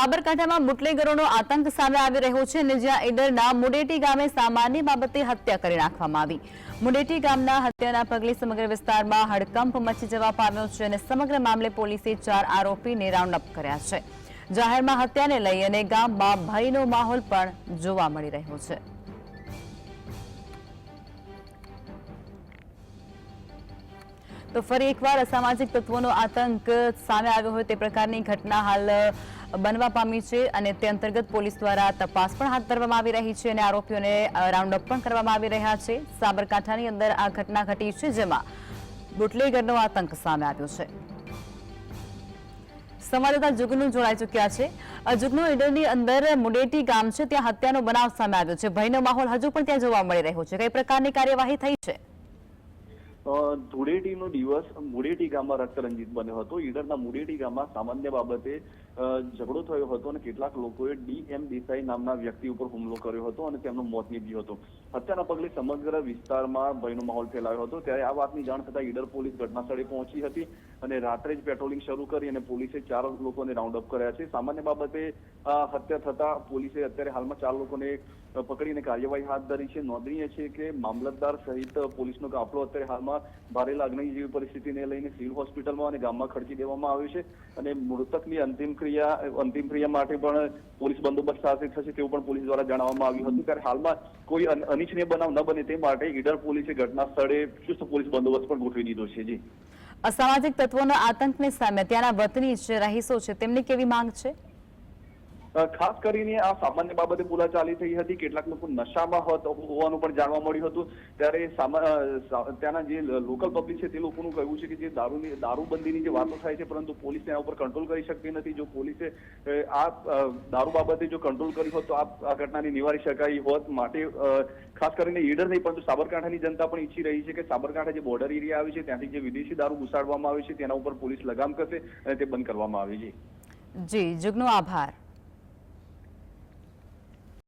સાબરકાંઠામાં બુટલેગરોનો આતંક સામે આવી રહ્યો છે અને જ્યાં ઈડરના મુડેટી ગામે સામાન્ય બાબતે હત્યા કરી નાખવામાં આવી. મુડેટી ગામના હત્યાના પગલે સમગ્ર વિસ્તારમાં હડકંપ મચી જવા પામ્યો છે અને સમગ્ર મામલે પોલીસે ચાર આરોપીને રાઉન્ડ કર્યા છે. જાહેરમાં હત્યાને લઈ અને ગામમાં ભયનો માહોલ પણ જોવા મળી રહ્યો છે. તો ફરી એકવાર અસામાજિક તત્વોનો આતંક સામે આવ્યો હોય તે પ્રકારની ઘટના હાલ બનવા પામી છે અને તે અંતર્ગત પોલીસ દ્વારા તપાસ પણ હાથ ધરવામાં આવી રહી છે અને આરોપીઓને રાઉન્ડ અપ પણ કરવામાં આવી રહ્યા છે. સાબરકાંઠાની અંદર આ ઘટના ઘટી છે જેમાં બુટલેગરનો આતંક સામે આવ્યો છે. સંવાદદાતા જુગનુ જોડાઈ ચુક્યા છે. જુગનુ ઈડરની અંદર મુડેટી ગામ છે, ત્યાં હત્યાનો બનાવ સામે આવ્યો છે. ભયનો માહોલ હજુ પણ ત્યાં જોવા મળી રહ્યો છે. કઈ પ્રકારની કાર્યવાહી થઈ છે? ધૂળેટીનો દિવસ મુડેટી ગામમાં રક્તરંજિત બન્યો હતો. ઈડરના મુડેટી ગામમાં સામાન્ય બાબતે ઝઘડો થયો હતો અને કેટલાક લોકોએ ડીએમ દેસાઈ નામના વ્યક્તિ ઉપર હુમલો કર્યો હતો અને તેમનું મોત નીપજ્યું હતું. હત્યાના પગલે સમગ્ર વિસ્તારમાં ભયનો માહોલ ફેલાયો હતો. ત્યારે આ વાતની જાણ થતાં ઈડર પોલીસ ઘટનાસ્થળે પહોંચી હતી અને રાત્રે જ પેટ્રોલિંગ શરૂ કરી અને પોલીસે ચાર લોકોને રાઉન્ડ અપ કર્યા છે. સામાન્ય બાબતે આ હત્યા થતા પોલીસે અત્યારે હાલમાં ચાર લોકોને પકડીને કાર્યવાહી હાથ ધરી છે. નોંધનીય છે કે મામલતદાર સહિત પોલીસનો કાફલો અત્યારે હાલમાં ભારે લાગણી જેવી પરિસ્થિતિને લઈને સિવિલ હોસ્પિટલમાં અને ગામમાં ખડકી દેવામાં આવ્યું છે અને મૃતકની અંતિમ ક્રિયા અંતિમ ક્રિયા માટે પણ પોલીસ બંદોબસ્ત સાથે થશે તેવું પણ પોલીસ દ્વારા જણાવવામાં આવ્યું હતું. ત્યારે હાલમાં કોઈ અનિચ્છનીય બનાવ ન બને તે માટે ઈડર પોલીસે ઘટના સ્થળે ચુસ્ત પોલીસ બંદોબસ્ત પણ ગોઠવી દીધો છે. જી. અસામાજિક તત્વોના આતંકને સામે ત્યાંના વતની જે રહીશો છે. તેમની કેવી માંગ છે? ખાસ કરીને આ સામાન્ય બાબતે બોલાચાલી થઈ હતી, કેટલાક લોકો નશામાં હોવાનું પણ જાણવા મળ્યું હતું. ત્યારે ત્યાંના જે લોકલ પબ્લિક છે તે લોકોનું કહેવું છે કે જે દારૂની, દારૂબંધીની જે વાતો થાય છે, પરંતુ પોલીસ તેના ઉપર કંટ્રોલ કરી શકતી નથી. જો પોલીસે આ દારૂ બાબતે જો કંટ્રોલ કર્યું હોત તો આ ઘટનાને નિવારી શકાય હોત માટે ખાસ કરીને ઈડર નહીં, પરંતુ સાબરકાંઠાની જનતા પણ ઈચ્છી રહી છે કે સાબરકાંઠા જે બોર્ડર એરિયા આવે છે, ત્યાંથી જે વિદેશી દારૂ ઘુસાડવામાં આવે છે, તેના ઉપર પોલીસ લગામ કરશે અને તે બંધ કરવામાં આવે છે. જી, જુગનો આભાર.